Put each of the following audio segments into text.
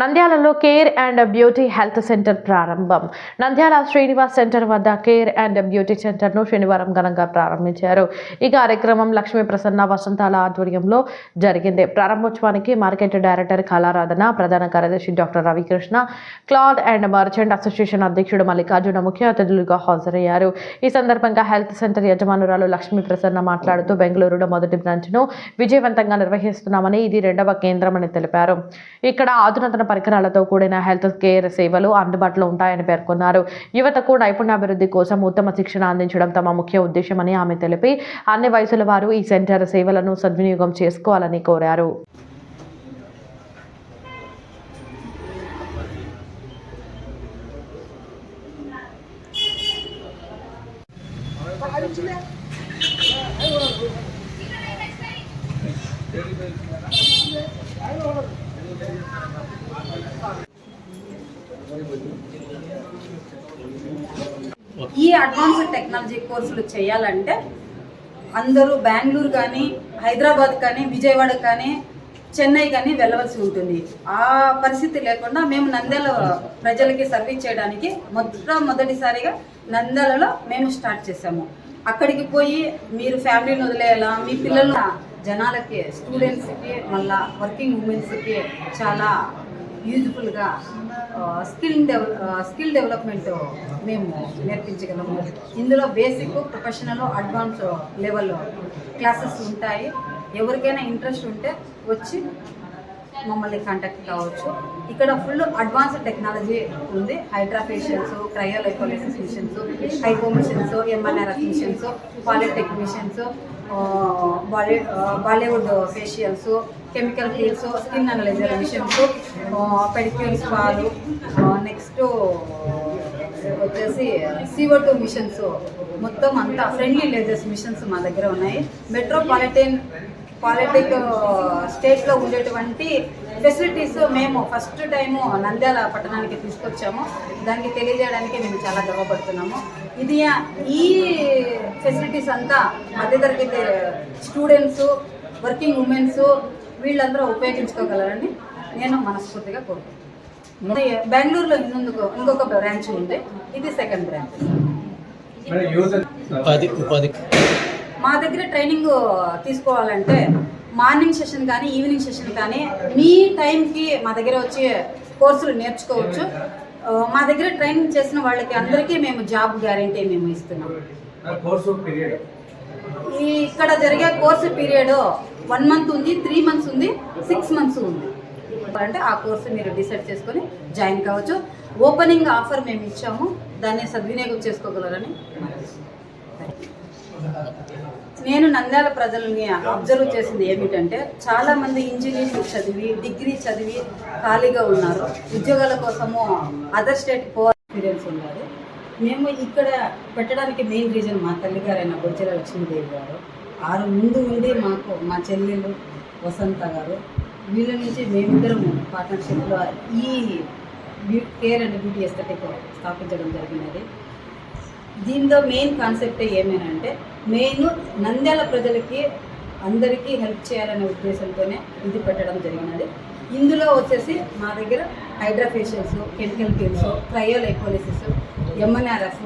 నంద్యాలలో care and beauty health centre ప్రారంభం. Nandyal Srinivas centre వద్ద కేర్ అండ్ బ్యూటీ సెంటర్ను శనివారం ఘనంగా ప్రారంభించారు. ఈ కార్యక్రమం లక్ష్మీ ప్రసన్న వసంతాల ఆధ్వర్యంలో జరిగింది. ప్రారంభోత్సవానికి మార్కెట్ డైరెక్టర్ కళారాధన ప్రధాన కార్యదర్శి doctor Ravikrishna cloth and merchant association అధ్యక్షుడు మల్లికార్జున ముఖ్య అతిథులుగా హాజరయ్యారు. ఈ సందర్భంగా హెల్త్ సెంటర్ యజమానురాలు లక్ష్మీ ప్రసన్న మాట్లాడుతూ బెంగళూరులో మొదటి బ్రాంచ్ను విజయవంతంగా నిర్వహిస్తున్నామని ఇది రెండవ కేంద్రమని తెలిపారు. ఇక్కడ ఆధునతన పరికరాలతో కూడిన హెల్త్ కేర్ సేవలు అందుబాటులో ఉంటాయని పేర్కొన్నారు. యువతకు నైపుణ్యాభివృద్ధి కోసం ఉత్తమ శిక్షణ అందించడం తమ ముఖ్య ఉద్దేశమని ఆమె తెలిపి అన్ని వయసుల వారు ఈ సెంటర్ సేవలను సద్వినియోగం చేసుకోవాలని కోరారు. ఈ అడ్వాన్స్డ్ టెక్నాలజీ కోర్సులు చేయాలంటే అందరూ బెంగళూరు కానీ హైదరాబాద్ కానీ విజయవాడ కానీ చెన్నై కానీ వెళ్ళవలసి ఉంటుంది. ఆ పరిస్థితి లేకుండా మేము నంద్యాల ప్రజలకి సర్వీస్ చేయడానికి మొదట మొదటిసారిగా నంద్యాలలో మేము స్టార్ట్ చేసాము అక్కడికి పోయి మీరు ఫ్యామిలీని వదిలేయాలా? మీ పిల్లలు జనాలకి స్టూడెంట్స్కి మళ్ళా వర్కింగ్ ఉమెన్స్కి చాలా యూజ్ఫుల్గా స్కిల్ డెవల స్కిల్ డెవలప్మెంట్ మేము నేర్పించగలము. ఇందులో basic professional advance level classes ఉంటాయి. ఎవరికైనా ఇంట్రెస్ట్ ఉంటే వచ్చి మమ్మల్ని కాంటాక్ట్ కావచ్చు. ఇక్కడ ఫుల్ అడ్వాన్స్ టెక్నాలజీ ఉంది. Hydrafacials facials cryo machines hypo machines MNRF machines polytech machines Bali Bollywood facials chemical peels skin analyser machines pedicure వాళ్ళు నెక్స్ట్ వచ్చేసి సివో టూ మిషన్స్ మొత్తం అంతా ఫ్రెండ్లీ లేజర్స్ మిషన్స్ మా దగ్గర ఉన్నాయి. మెట్రోపాలిటన్ పాలిటిక్ స్టేట్లో ఉండేటువంటి ఫెసిలిటీస్ మేము ఫస్ట్ టైము నంద్యాల పట్టణానికి తీసుకొచ్చాము. దానికి తెలియజేయడానికి మేము చాలా గర్వపడుతున్నాము. ఇది ఈ ఫెసిలిటీస్ అంతా మధ్యతరగతి స్టూడెంట్స్ వర్కింగ్ ఉమెన్స్ వీళ్ళందరూ ఉపయోగించుకోగలరండి. నేను మనస్ఫూర్తిగా కోరుకుంటున్నాను. బెంగళూరులో ఇంకొక ఇంకొక బ్రాంచ్ ఉంది. ఇది సెకండ్ బ్రాంచ్. మా దగ్గర ట్రైనింగ్ తీసుకోవాలంటే మార్నింగ్ సెషన్ కానీ ఈవినింగ్ సెషన్ కానీ మీ టైంకి మా దగ్గర వచ్చి కోర్సులు నేర్చుకోవచ్చు. మా దగ్గర ట్రైనింగ్ చేసిన వాళ్ళకి అందరికీ మేము జాబ్ గ్యారంటీ మేము ఇస్తున్నాం. కోర్సు పీరియడ్ ఈ ఇక్కడ జరిగే కోర్సు పీరియడ్ వన్ మంత్ ఉంది త్రీ మంత్స్ ఉంది సిక్స్ మంత్స్ ఉంది. అంటే ఆ కోర్సు మీరు డిసైడ్ చేసుకొని జాయిన్ కావచ్చు. ఓపెనింగ్ ఆఫర్ మేము ఇచ్చాము. దాన్ని సద్వినియోగం చేసుకోగలరని నేను నంద్యాల ప్రజల్ని అబ్జర్వ్ చేసింది ఏమిటంటే చాలామంది ఇంజనీరింగ్ చదివి డిగ్రీ చదివి ఖాళీగా ఉన్నారు. ఉద్యోగాల కోసము అదర్ స్టేట్ పోవాలి ఎక్స్పీరియన్స్ ఉన్నారు. మేము ఇక్కడ పెట్టడానికి మెయిన్ రీజన్ మా తల్లిగారైన బొజ్జల లక్ష్మీదేవి గారు. ఆరు ముందు ఉండి మాకు మా చెల్లెలు వసంత గారు. వీళ్ళ నుంచి మేమిద్దరం పార్ట్నర్షిప్లో ఈ కేర్ అండ్ బ్యూటీ ఎస్థెటిక్ స్థాపించడం జరిగినది. దీంతో మెయిన్ కాన్సెప్ట్ ఏమేనంటే మెయిన్ నంద్యాల ప్రజలకి అందరికీ హెల్ప్ చేయాలనే ఉద్దేశంతోనే ఇది పెట్టడం జరిగినది. ఇందులో వచ్చేసి మా దగ్గర hydrafacials chemical creams trial ఎకోలిసిస్ MNRF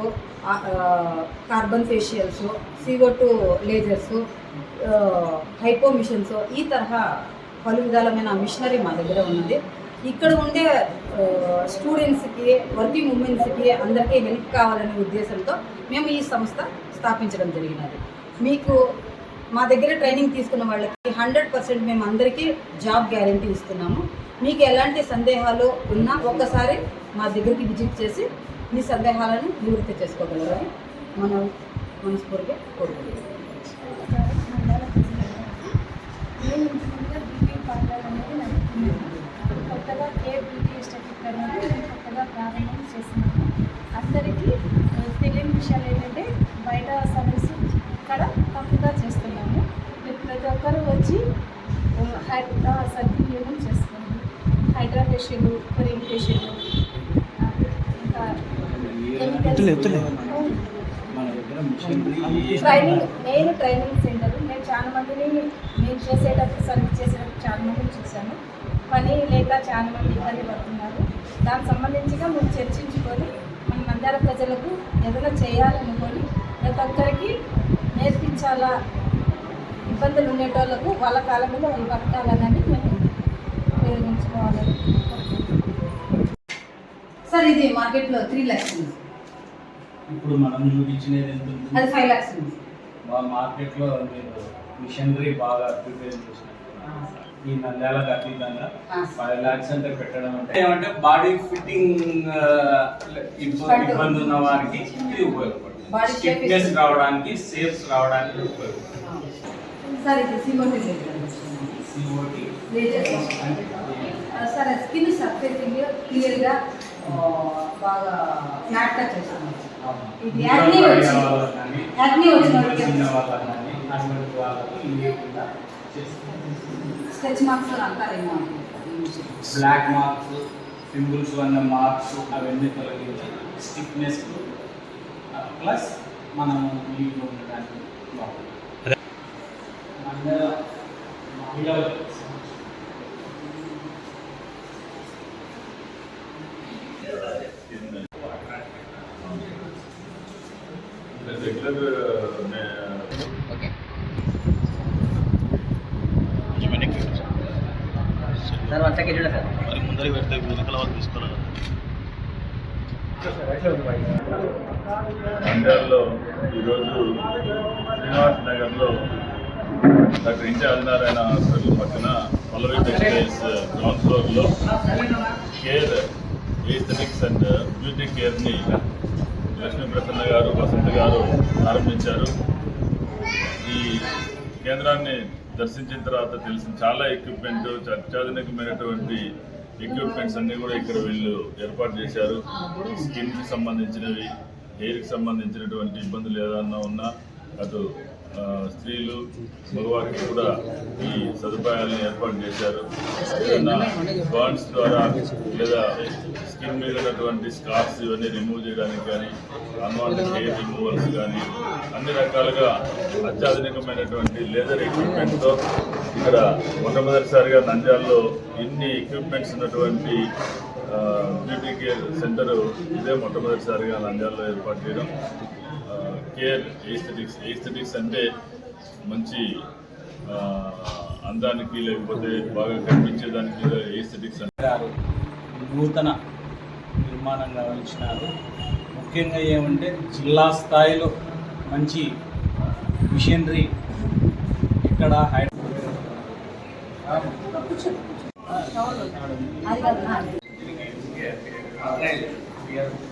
carbon facials CO two lasers hypo machines ఈ తరహా పలు విధాలమైన మిషనరీ మా దగ్గర ఉన్నది. ఇక్కడ ఉండే స్టూడెంట్స్కి వర్కింగ్ ఉమెన్స్కి అందరికీ హెల్ప్ కావాలనే ఉద్దేశంతో మేము ఈ సంస్థ స్థాపించడం జరిగినది. మీకు మా దగ్గర ట్రైనింగ్ తీసుకున్న వాళ్ళకి హండ్రెడ్ పర్సెంట్ మేము అందరికీ జాబ్ గ్యారంటీ ఇస్తున్నాము. మీకు ఎలాంటి సందేహాలు ఉన్నా ఒక్కసారి మా దగ్గరికి విజిట్ చేసి మీ సందేహాలను నివృత్తి చేసుకోగలరని మనం మనస్ఫూర్తిగా కోరుకుంటున్నాం నేను ఇంతకుముందుగా బ్యూటీ పార్లర్ అనేది నడుపుతున్నాను కొత్తగా కేర్ బ్యూటీ ఎస్టెటిక్ అనేది నేను కొత్తగా ప్రారంభం చేస్తున్నాను అందరికీ తెలియని విషయాలు ఏంటంటే బయట సర్వీస్ ఇక్కడ తక్కువగా చేస్తున్నాము. మీరు ప్రతి ఒక్కరూ వచ్చి ఆ, హై ఆ, సద్వినియోగం చేసుకోండి. Hydra facial Korean facial training నేను ట్రైనింగ్ సెంటర్. నేను చాలా మందిని నేను చేసేటప్పుడు సర్వీస్ చేసేటప్పుడు చాలా మందిని చూశాను. పని లేక చాలా మంది ఇబ్బంది పడుతున్నారు. దానికి సంబంధించిగా మేము చర్చించుకొని మన నంద్యాల ప్రజలకు ఏదైనా చేయాలనుకొని ప్రతి ఒక్కరికి నేర్పించాలా ఇబ్బందులు ఉండేటోళ్ళకు వాళ్ళ కాలం మీద వాళ్ళు బతకాలని మేము ఉపయోగించుకోవాలని సార్ ఇది మార్కెట్లో త్రీ ల్యాక్స్ ఉంది. ఇప్పుడు మనం చూపించినది ఎంత ఉంది? అది ఫైవ్ ల్యాక్స్ ఉంది. మా మార్కెట్లో మీరు మిషనరీ బాగా ప్రిపేర్ చేసినారు ఈ నంద్యాలకు అతీతంగా. ఫైవ్ లాక్స్ అంటే పెట్టడం అంటే ఏమంటే బాడీ ఫిట్టింగ్ ఇబ్బంది ఉన్న వారికి ఇది ఉపయోగపడుతుంది. Is- రావడానికి సేఫ్స్ రావడానికి ఉపయోగపడుతుంది. సార్ స్కిన్ సర్ఫేసింగ్ క్లియర్గా బాగా ఫ్లాట్గా చేస్తాను ఇది acne వచ్చింది. Acne వచ్చిన వాళ్ళకి. చిన్న వాళ్ళకి కానీ అటువంటి వాళ్ళకి ఈ విధంగా చేస్తాం స్కెచ్ మార్క్స్ అంటారేమో బ్లాక్ మార్క్స్ పింపుల్స్ అన్న మార్క్స్ అవన్నీ తొలగించి స్టిఫ్నెస్ ప్లస్ మనం నీట్గా ఉండడానికి బాగుంటుంది మన మహిళలు రెగ్యులర్ మరి ముందరికి పెడితే వెనకాల వాళ్ళు తీసుకోవాలి నంద్యాలలో ఈరోజు శ్రీనివాస్ నగర్లో డాక్టర్ ఇంటి ఆదినారాయణ హాస్పిటల్ పక్కన పల్లవి టెక్స్టైల్స్ గ్రౌండ్ ఫ్లోర్లో కేర్ ఏస్థెటిక్స్ అండ్ బ్యూటీ కేర్ని లక్ష్మీ ప్రసన్న గారు వసంత్ గారు ప్రారంభించారు. కేంద్రాన్ని దర్శించిన తర్వాత తెలిసిన చాలా ఎక్విప్మెంట్ అత్యాధునికమైనటువంటి ఎక్విప్మెంట్స్ అన్నీ కూడా ఇక్కడ వీళ్ళు ఏర్పాటు చేశారు. స్కిన్కి సంబంధించినవి హెయిర్కి సంబంధించినటువంటి ఇబ్బందులు ఏదన్నా ఉన్నా అటు స్త్రీలు మగవారికి కూడా ఈ సదుపాయాలను ఏర్పాటు చేశారు. ఏదైనా ద్వారా లేదా స్కిన్ మీద ఉన్నటువంటి స్కార్స్ ఇవన్నీ రిమూవ్ చేయడానికి కానీ అన్వాంటెడ్ హెయిర్ రిమూవల్స్ కానీ అన్ని రకాలుగా అత్యాధునికమైనటువంటి లేజర్ ఎక్విప్మెంట్తో ఇక్కడ మొట్టమొదటిసారిగా నంద్యాలలో ఇన్ని ఎక్విప్మెంట్స్ ఉన్నటువంటి బ్యూటీ కేర్ సెంటర్ ఇదే మొట్టమొదటిసారిగా నంద్యాలలో ఏర్పాటు చేయడం. కేర్ ఎస్థెటిక్స్ ఎస్థెటిక్స్ అంటే మంచి అందానికి లేకపోతే బాగా కనిపించేదానికి ఎస్థెటిక్స్ అంటే నూతన నిర్మాణం గమనించినారు ముఖ్యంగా ఏమంటే జిల్లా స్థాయిలో మంచి మిషనరీ ఇక్కడ హై అది కాదు.